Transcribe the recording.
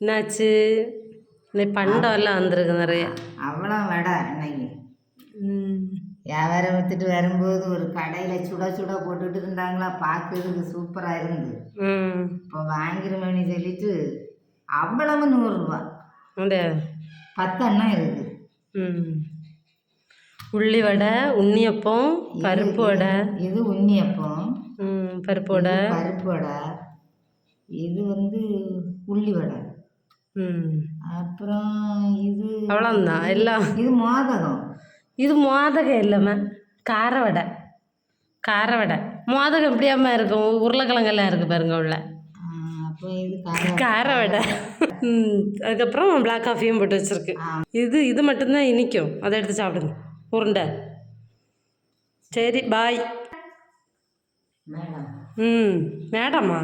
என்னாச்சு? இன்னைக்கு பண்டம் எல்லாம் வந்திருக்கு நிறைய. அவ்வளோ வடை இன்னைக்கு. ம். வியாபாரம் விற்றுட்டு வரும்போது ஒரு கடையில் சுட சுட போட்டுட்டு இருந்தாங்களா? பார்க்கறதுக்கு சூப்பராக இருந்து. ம். இப்போ வாங்கிருமேனு சொல்லிட்டு அவ்வளவு நூறுரூவா. பத்து அண்ணன் இருக்குது ம். உள்ளி வடை உண்ணியப்பம் பருப்பு வடை. இது உண்ணியப்பம். பருப்பு வடை. பருப்பு வடை. இது வந்து உள்ளி வடை. அப்புறம் இது அவ்வளோந்தான் எல்லாம் இது மோதகம். இது மோதகம் இல்லைம்மா கார வடை. கார வடை. மோதகம் எப்படியாம்மா இருக்கும்? உருளைக்கிழங்கெல்லாம் இருக்குது பாருங்க உள்ள. கார வடை. அதுக்கப்புறம் பிளாக் காஃபியும் போட்டு வச்சுருக்கு. இது இது மட்டும்தான் இனிக்கும். அதை எடுத்து சாப்பிடுங்க. உருண்டை. சரி பாய் மேடம். ம். மேடம்மா